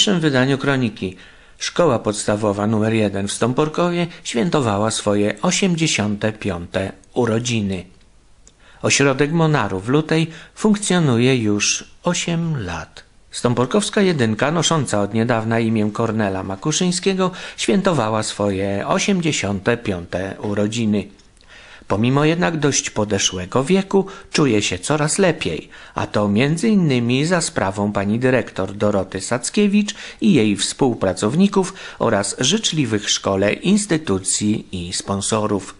dzisiejszym wydaniu kroniki Szkoła Podstawowa nr 1 w Stąporkowie świętowała swoje 85. urodziny. Ośrodek Monarów Lutej funkcjonuje już 8 lat. Stąporkowska jedynka, nosząca od niedawna imię Kornela Makuszyńskiego, świętowała swoje 85. urodziny. Pomimo jednak dość podeszłego wieku czuje się coraz lepiej, a to między innymi za sprawą pani dyrektor Doroty Sackiewicz i jej współpracowników oraz życzliwych szkole instytucji i sponsorów.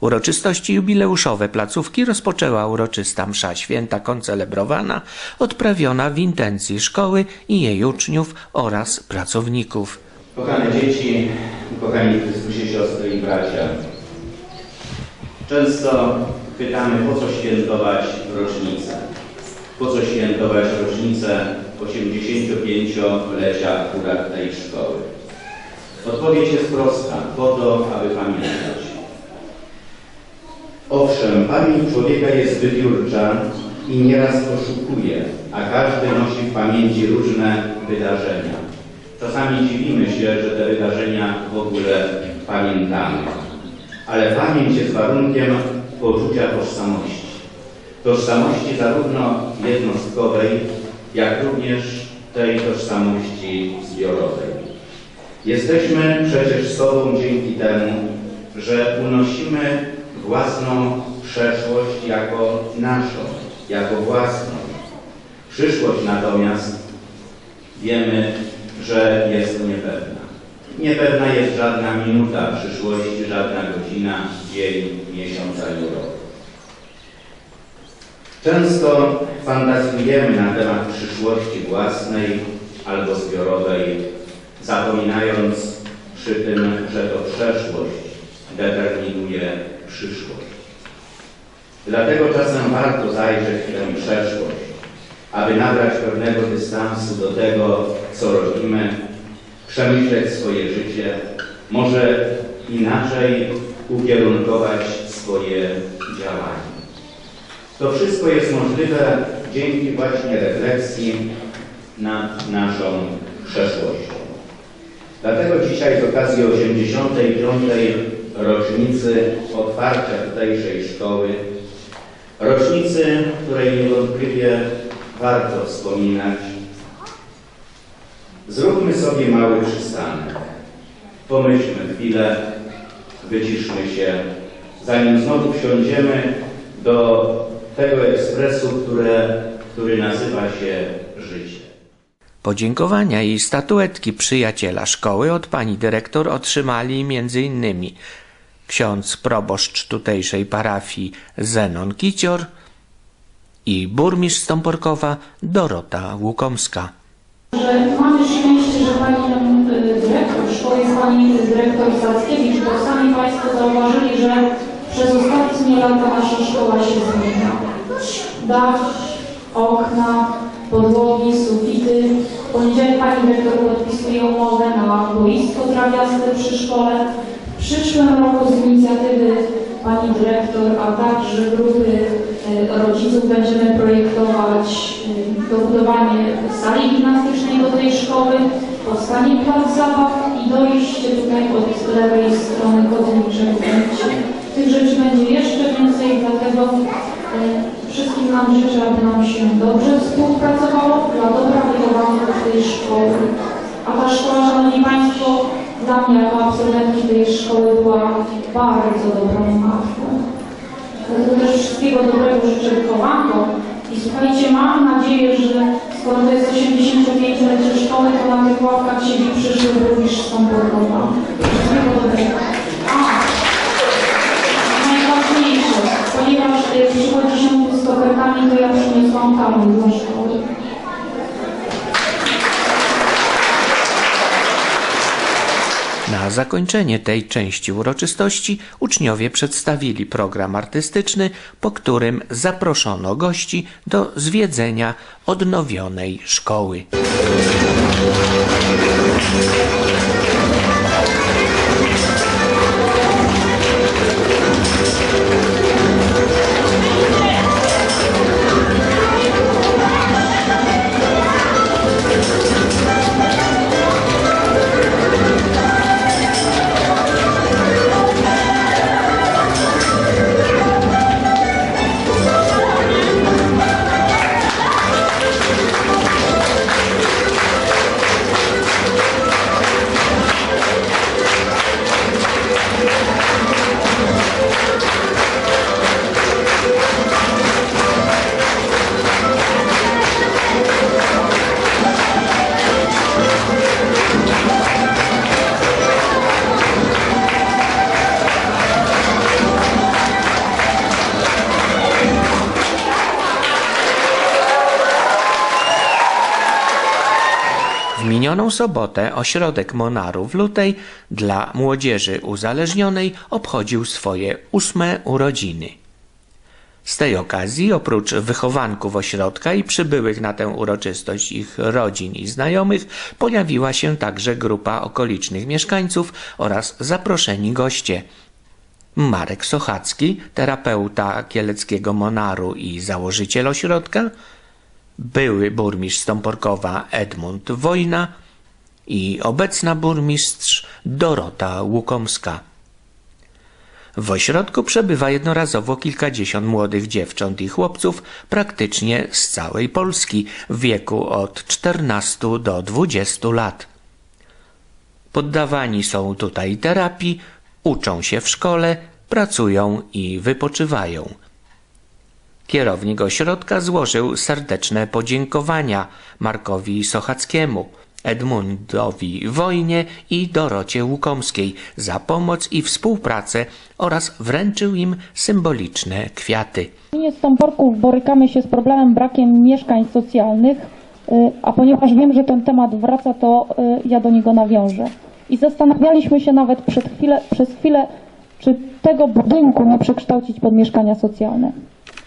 Uroczystości jubileuszowe placówki rozpoczęła uroczysta msza święta koncelebrowana, odprawiona w intencji szkoły i jej uczniów oraz pracowników. Kochane dzieci, kochani Chrystusie siostry i bracia. Często pytamy, po co świętować rocznicę? Po co świętować rocznicę 85-lecia akurat tej szkoły? Odpowiedź jest prosta. Po to, aby pamiętać. Owszem, pamięć człowieka jest wybiórcza i nieraz oszukuje, a każdy nosi w pamięci różne wydarzenia. Czasami dziwimy się, że te wydarzenia w ogóle pamiętamy. Ale pamięć jest warunkiem poczucia tożsamości. Tożsamości zarówno jednostkowej, jak również tej tożsamości zbiorowej. Jesteśmy przecież sobą dzięki temu, że unosimy własną przeszłość jako naszą, jako własną. Przyszłość natomiast wiemy, że jest niepewna. Niepewna jest żadna minuta przyszłości, żadna godzina, dzień, miesiąc ani rok. Często fantazjujemy na temat przyszłości własnej albo zbiorowej, zapominając przy tym, że to przeszłość determinuje przyszłość. Dlatego czasem warto zajrzeć w tę przeszłość, aby nabrać pewnego dystansu do tego, co robimy, przemyśleć swoje życie, może inaczej ukierunkować swoje działania. To wszystko jest możliwe dzięki właśnie refleksji nad naszą przeszłością. Dlatego dzisiaj z okazji 85. rocznicy otwarcia tutejszej szkoły, rocznicy, której niewątpliwie warto wspominać, Zróbmy sobie mały przystanek. Pomyślmy chwilę, wyciszmy się, zanim znowu wsiądziemy do tego ekspresu, które, który nazywa się życie. Podziękowania i statuetki przyjaciela szkoły od pani dyrektor otrzymali m.in. ksiądz proboszcz tutejszej parafii Zenon Kicior i burmistrz Stąporkowa Dorota Łukomska że mamy szczęście, że Pani y, dyrektor szkoły jest Pani dyrektor Sackiewicz, bo sami Państwo zauważyli, że przez ostatnie lata nasza szkoła się zmienia. Dach, okna, podłogi, sufity. W poniedziałek Pani dyrektor podpisuje umowę na boisko trawiaste przy szkole. W przyszłym roku z inicjatywy Pani dyrektor, a także grupy e, rodziców będziemy projektować e, dobudowanie sali gimnastycznej do tej szkoły, powstanie plac zabaw i dojście tutaj od lewej strony Kotelniczego. Tych rzeczy będzie jeszcze więcej, dlatego e, wszystkim nam życzę, aby nam się dobrze współpracowało dla dobra wychowania tej szkoły. A ta szkoła, Szanowni Państwo, dla mnie jako absolwentki tej szkoły była bardzo dobrą matką. Dlatego też wszystkiego dobrego życzę wychowankom. I słuchajcie, mam nadzieję, że skoro to jest 85-lecie szkoły, to na tych ławkach siedzi przyszły burmistrz Stąporkowa. Wszystkiego dobrego. A, najważniejsze, ponieważ przychodzi się z kopertami, to ja przyniosłam talon do szkoły. Na zakończenie tej części uroczystości uczniowie przedstawili program artystyczny, po którym zaproszono gości do zwiedzenia odnowionej szkoły. Minioną sobotę ośrodek Monaru w Lutej dla młodzieży uzależnionej obchodził swoje ósme urodziny. Z tej okazji, oprócz wychowanków ośrodka i przybyłych na tę uroczystość ich rodzin i znajomych, pojawiła się także grupa okolicznych mieszkańców oraz zaproszeni goście. Marek Sochacki, terapeuta kieleckiego Monaru i założyciel ośrodka, były burmistrz Stąporkowa Edmund Wojna i obecna burmistrz Dorota Łukomska. W ośrodku przebywa jednorazowo kilkadziesiąt młodych dziewcząt i chłopców praktycznie z całej Polski w wieku od 14 do 20 lat. Poddawani są tutaj terapii, uczą się w szkole, pracują i wypoczywają. Kierownik ośrodka złożył serdeczne podziękowania Markowi Sochackiemu, Edmundowi Wojnie i Dorocie Łukomskiej za pomoc i współpracę oraz wręczył im symboliczne kwiaty. W gminie Stąporków borykamy się z problemem brakiem mieszkań socjalnych, y, a ponieważ wiem, że ten temat wraca, to y, ja do niego nawiążę. I zastanawialiśmy się nawet przed chwilę, przez chwilę, czy tego budynku nie przekształcić pod mieszkania socjalne.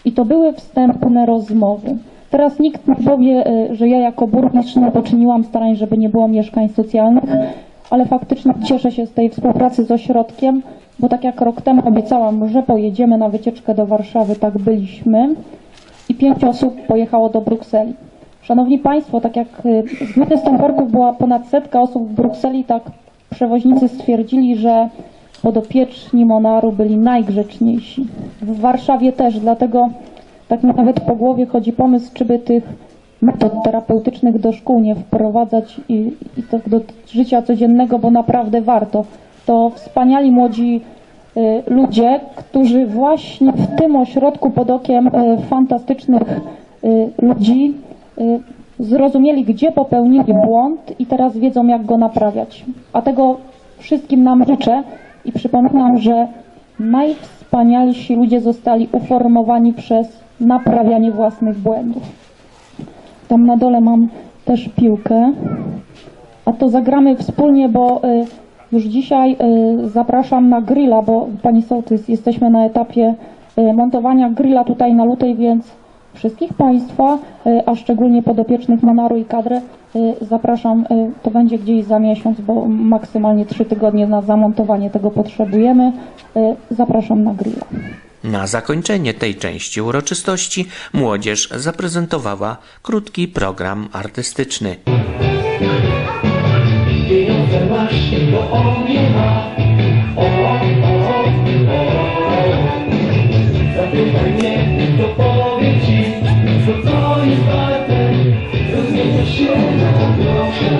I to były wstępne rozmowy. Teraz nikt nie powie, y, że ja jako burmistrz poczyniłam starań, żeby nie było mieszkań socjalnych, ale faktycznie cieszę się z tej współpracy z ośrodkiem, bo tak jak rok temu obiecałam, że pojedziemy na wycieczkę do Warszawy, tak byliśmy i pięć osób pojechało do Brukseli. Szanowni Państwo, tak jak y, z gminy Stąporków była ponad setka osób w Brukseli, tak przewoźnicy stwierdzili, że podopieczni Monaru byli najgrzeczniejsi. W Warszawie też, dlatego tak mi nawet po głowie chodzi pomysł, czy by tych metod terapeutycznych do szkół nie wprowadzać i, i tak do życia codziennego, bo naprawdę warto. To wspaniali młodzi y, ludzie, którzy właśnie w tym ośrodku pod okiem y, fantastycznych y, ludzi y, zrozumieli, gdzie popełnili błąd i teraz wiedzą, jak go naprawiać. A tego wszystkim nam życzę i przypominam, że najwspanialsi ludzie zostali uformowani przez naprawianie własnych błędów. Tam na dole mam też piłkę. A to zagramy wspólnie, bo y, już dzisiaj y, zapraszam na grilla, bo pani sołtys, jesteśmy na etapie y, montowania grilla tutaj na Lutej, więc wszystkich Państwa, y, a szczególnie podopiecznych Monaru i kadrę y, zapraszam, y, to będzie gdzieś za miesiąc, bo maksymalnie trzy tygodnie na zamontowanie tego potrzebujemy. Zapraszam na grilla. Na zakończenie tej części uroczystości młodzież zaprezentowała krótki program artystyczny. Pieniądze masz, bo on nie ma. O, o, się na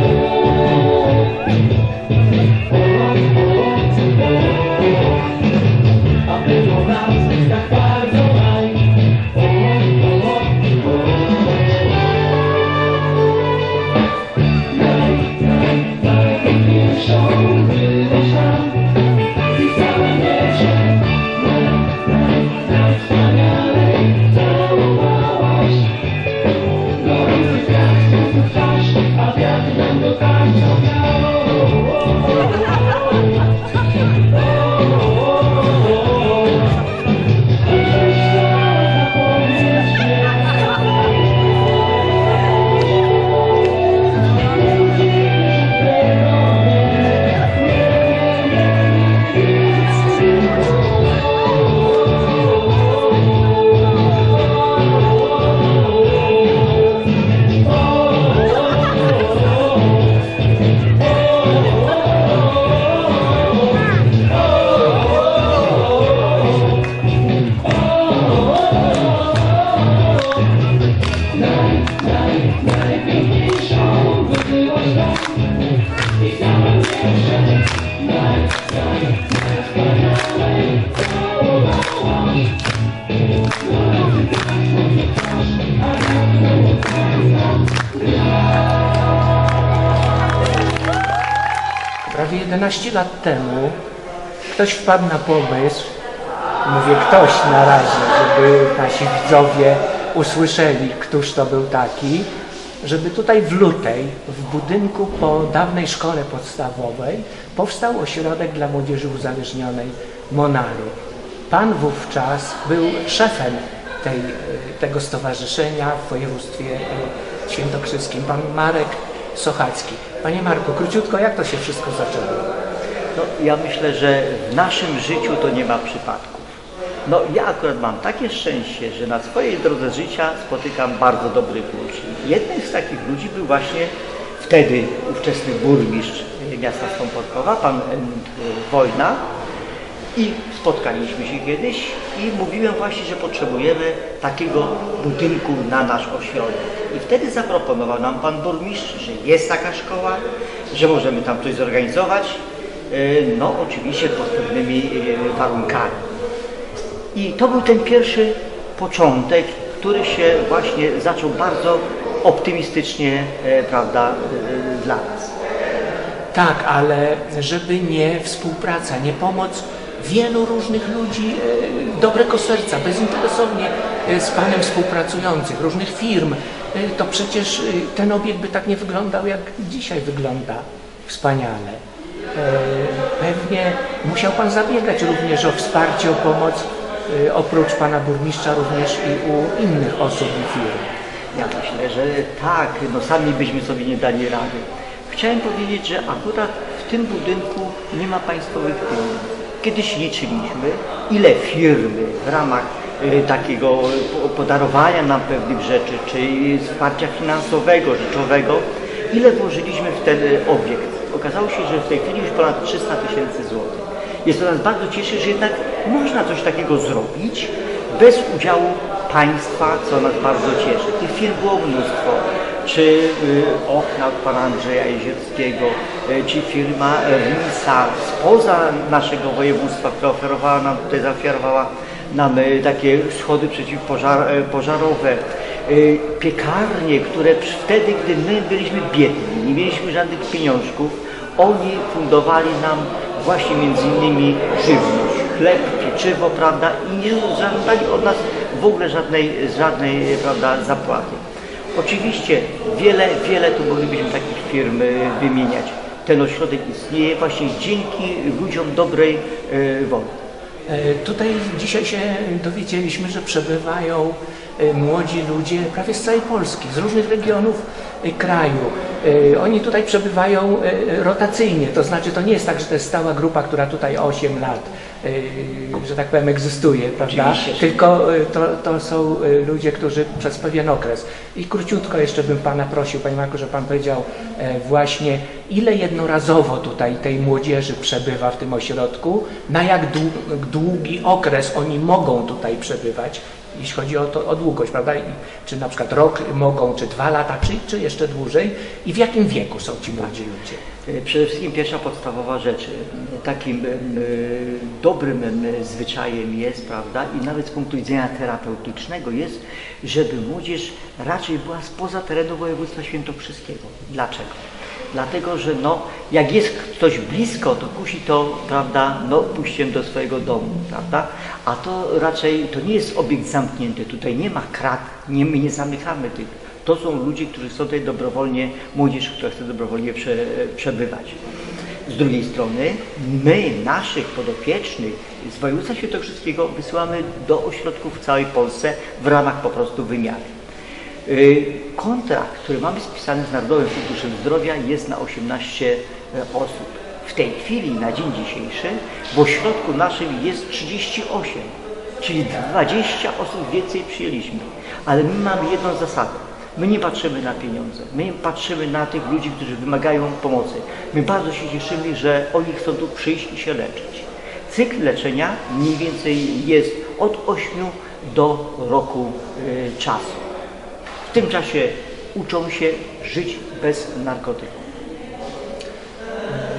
15 lat temu ktoś wpadł na pomysł, mówię ktoś na razie, żeby nasi widzowie usłyszeli, któż to był taki, żeby tutaj w Lutej, w budynku po dawnej szkole podstawowej, powstał ośrodek dla młodzieży uzależnionej Monaru. Pan wówczas był szefem tej, tego stowarzyszenia w województwie e, świętokrzyskim, pan Marek Sochacki. Panie Marku, króciutko, jak to się wszystko zaczęło? Ja myślę, że w naszym życiu to nie ma przypadków. No, ja akurat mam takie szczęście, że na swojej drodze życia spotykam bardzo dobrych ludzi. Jednym z takich ludzi był właśnie wtedy ówczesny burmistrz miasta Stąporkowa, pan Wojna. I spotkaliśmy się kiedyś i mówiłem właśnie, że potrzebujemy takiego budynku na nasz ośrodek. I wtedy zaproponował nam pan burmistrz, że jest taka szkoła, że możemy tam coś zorganizować. E, No oczywiście pod pewnymi e, warunkami. I to był ten pierwszy początek, który się właśnie zaczął bardzo optymistycznie, e, prawda, dla nas. Tak, ale żeby nie współpraca, nie pomoc wielu różnych ludzi dobrego serca, bezinteresownie z Panem współpracujących, różnych firm, to przecież ten obiekt by tak nie wyglądał, jak dzisiaj wygląda wspaniale. Pewnie musiał Pan zabiegać również o wsparcie, o pomoc, e, oprócz Pana Burmistrza również i u innych osób i firm. Ja myślę, że tak, no sami byśmy sobie nie dali rady. Chciałem powiedzieć, że akurat w tym budynku nie ma państwowych pieniędzy. Kiedyś liczyliśmy, ile firmy w ramach y, takiego po- podarowania nam pewnych rzeczy, czy wsparcia finansowego, rzeczowego, ile włożyliśmy w ten y, obiekt. Okazało się, że w tej chwili już ponad 300 tysięcy złotych. Jest to nas bardzo cieszy, że jednak można coś takiego zrobić bez udziału państwa, co nas bardzo cieszy. Tych firm było mnóstwo. Czy y, okna od pana Andrzeja Jezierskiego, y, czy firma Risa spoza naszego województwa, która oferowała nam, tutaj zaoferowała nam y, takie schody przeciwpożarowe, y, piekarnie, które wtedy, gdy my byliśmy biedni, nie mieliśmy żadnych pieniążków, oni fundowali nam właśnie między innymi żywność, chleb, pieczywo, prawda, i nie żądali od nas w ogóle żadnej, żadnej prawda, zapłaty. Oczywiście wiele, wiele tu moglibyśmy takich firm y, wymieniać. Ten ośrodek istnieje właśnie dzięki ludziom dobrej y, woli. E, Tutaj dzisiaj się dowiedzieliśmy, że przebywają e, młodzi ludzie prawie z całej Polski, z różnych regionów e, kraju. Oni tutaj przebywają rotacyjnie, to znaczy to nie jest tak, że to jest stała grupa, która tutaj 8 lat, że tak powiem, egzystuje, prawda? Oczywiście, że Tylko e, to, to są e, ludzie, którzy przez pewien okres. I króciutko jeszcze bym Pana prosił, Panie Marku, żeby Pan powiedział e, właśnie, ile jednorazowo tutaj tej młodzieży przebywa w tym ośrodku, na jak dłu- długi okres oni mogą tutaj przebywać, jeśli chodzi o, to, o długość, prawda? I, czy na przykład rok mogą, czy dwa lata, czy, czy jeszcze dłużej i w jakim wieku są ci młodzi ludzie? E, Przede wszystkim pierwsza podstawowa rzecz. e, Takim e, dobrym zwyczajem jest, prawda, i nawet z punktu widzenia terapeutycznego jest, żeby młodzież raczej była spoza terenu województwa świętokrzyskiego. Dlaczego? Dlatego, że no, jak jest ktoś blisko, to kusi to, prawda, no, pójściem do swojego domu, prawda? A to raczej, to nie jest obiekt zamknięty, tutaj nie ma krat, nie, my nie zamykamy tych to są ludzie, którzy chcą tutaj dobrowolnie, młodzież, która chce dobrowolnie prze, przebywać. Z drugiej strony, my naszych podopiecznych z województwa świętokrzyskiego wysyłamy do ośrodków w całej Polsce w ramach po prostu wymiany. Y, Kontrakt, który mamy spisany z Narodowym Funduszem Zdrowia jest na 18 osób. W tej chwili, na dzień dzisiejszy, w ośrodku naszym jest 38, czyli 20 osób więcej przyjęliśmy. Ale my mamy jedną zasadę. My nie patrzymy na pieniądze, my patrzymy na tych ludzi, którzy wymagają pomocy. My bardzo się cieszymy, że oni chcą tu przyjść i się leczyć. Cykl leczenia mniej więcej jest od 8 do roku y, czasu. Tym czasie uczą się żyć bez narkotyków.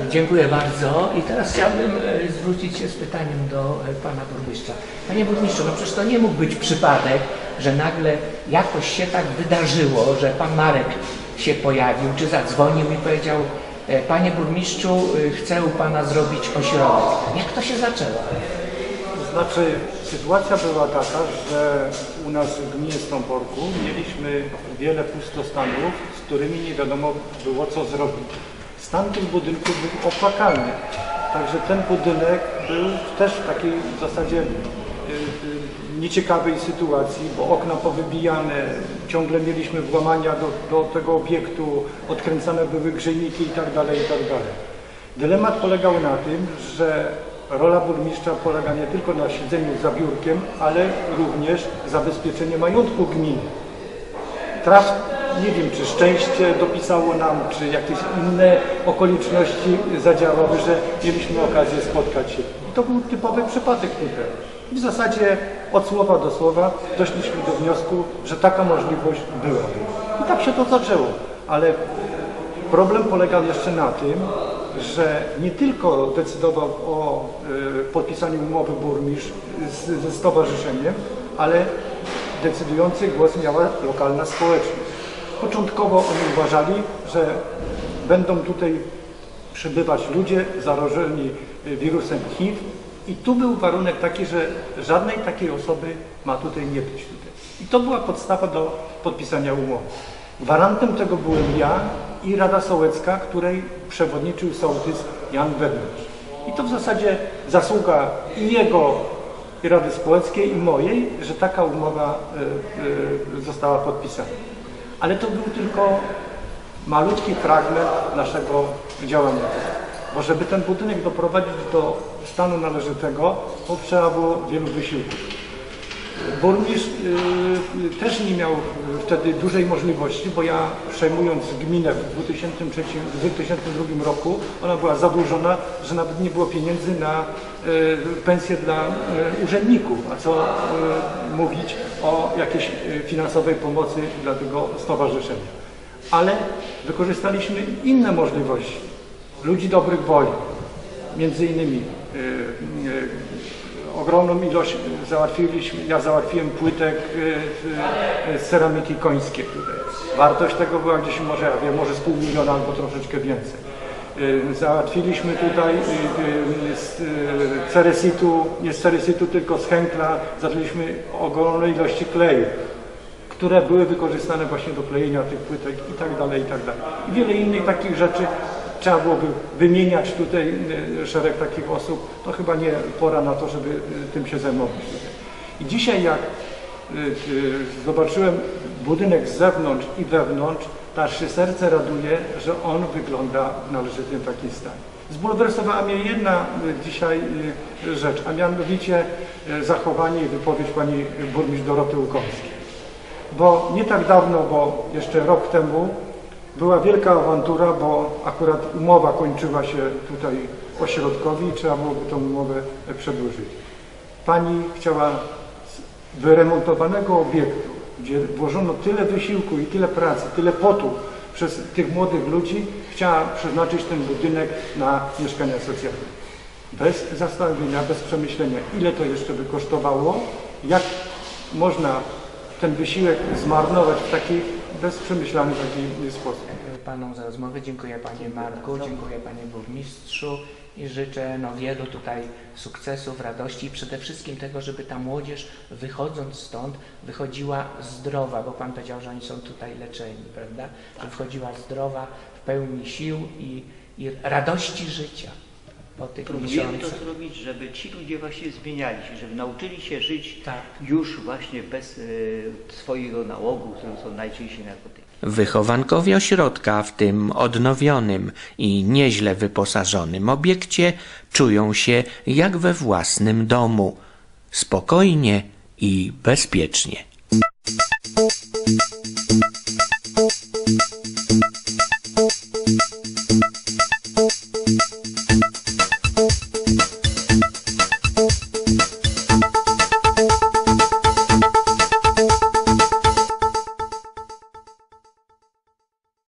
Dziękuję bardzo i teraz chciałbym e, zwrócić się z pytaniem do e, Pana Burmistrza. Panie Burmistrzu, no przecież to nie mógł być przypadek, że nagle jakoś się tak wydarzyło, że Pan Marek się pojawił, czy zadzwonił i powiedział e, Panie Burmistrzu, chcę u Pana zrobić ośrodek. Jak to się zaczęło? Znaczy, sytuacja była taka, że u nas w gminie Stąporku mieliśmy wiele pustostanów, z którymi nie wiadomo było co zrobić. Stan tych budynków był opłakalny. Także ten budynek był też w takiej w zasadzie y, y, nieciekawej sytuacji, bo okna powybijane, ciągle mieliśmy włamania do, do tego obiektu, odkręcane były grzejniki i tak dalej, i tak. Dylemat polegał na tym, że rola burmistrza polega nie tylko na siedzeniu za biurkiem, ale również zabezpieczenie majątku gminy. Traf, nie wiem, czy szczęście dopisało nam, czy jakieś inne okoliczności zadziałały, że mieliśmy okazję spotkać się. I to był typowy przypadek tutaj. I w zasadzie od słowa do słowa doszliśmy do wniosku, że taka możliwość byłaby. I tak się to zaczęło. Ale Problem polegał jeszcze na tym, że nie tylko decydował o y, podpisaniu umowy burmistrz ze stowarzyszeniem, ale decydujący głos miała lokalna społeczność. Początkowo oni uważali, że będą tutaj przybywać ludzie zarażeni y, wirusem HIV i tu był warunek taki, że żadnej takiej osoby ma tutaj nie być tutaj. I to była podstawa do podpisania umowy. Gwarantem tego byłem ja i Rada Sołecka, której przewodniczył sołtys Jan Wedmycz. I to w zasadzie zasługa i jego, i Rady Społeckiej, i mojej, że taka umowa y, y, została podpisana. Ale to był tylko malutki fragment naszego działania. Bo żeby ten budynek doprowadzić do stanu należytego, to trzeba było wielu wysiłków. Burmistrz y, też nie miał wtedy dużej możliwości, bo ja przejmując gminę w 2003, w 2002 roku, ona była zadłużona, że nawet nie było pieniędzy na y, pensje dla y, urzędników, a co mówić o jakiejś finansowej pomocy dla tego stowarzyszenia. Ale wykorzystaliśmy inne możliwości, ludzi dobrych woli, między innymi ogromną ilość załatwiliśmy, ja załatwiłem płytek y, z ceramiki końskiej tutaj. Wartość tego była gdzieś może, ja wiem, może z pół miliona albo troszeczkę więcej. Y, Załatwiliśmy tutaj z ceresitu, nie z ceresitu, tylko z Henkla, załatwiliśmy ogromne ilości kleju które były wykorzystane właśnie do klejenia tych płytek i tak dalej, i tak dalej. I wiele innych takich rzeczy trzeba byłoby wymieniać tutaj y, szereg takich osób. To chyba nie pora na to, żeby y, tym się zajmować. I dzisiaj jak y, zobaczyłem budynek z zewnątrz i wewnątrz, aż się serce raduje, że on wygląda w należytym takim stanie. Zbulwersowała mnie jedna dzisiaj rzecz, a mianowicie zachowanie i wypowiedź pani burmistrz Doroty Łukomskiej bo nie tak dawno, bo jeszcze rok temu była wielka awantura, bo akurat umowa kończyła się tutaj ośrodkowi i trzeba byłoby tą umowę przedłużyć. Pani chciała wyremontowanego obiektu, gdzie włożono tyle wysiłku i tyle pracy, tyle potu przez tych młodych ludzi, chciała przeznaczyć ten budynek na mieszkania socjalne. Bez zastanowienia, bez przemyślenia, ile to jeszcze by kosztowało, jak można ten wysiłek zmarnować w taki bezprzemyślany taki sposób. Dziękuję Panom za rozmowę, dziękuję Panie Marku, dziękuję Panie Burmistrzu i życzę no, wielu tutaj sukcesów, radości i przede wszystkim tego, żeby ta młodzież wychodząc stąd wychodziła zdrowa, bo Pan powiedział, że oni są tutaj leczeni, prawda? Że wchodziła zdrowa, w pełni sił i, i radości życia po tych Próbujemy to zrobić, żeby ci ludzie właśnie zmieniali się, żeby nauczyli się żyć Tak. już właśnie bez y, swojego nałogu, którym są najczęściej narkotyki. Wychowankowie ośrodka w tym odnowionym i nieźle wyposażonym obiekcie czują się jak we własnym domu, spokojnie i bezpiecznie.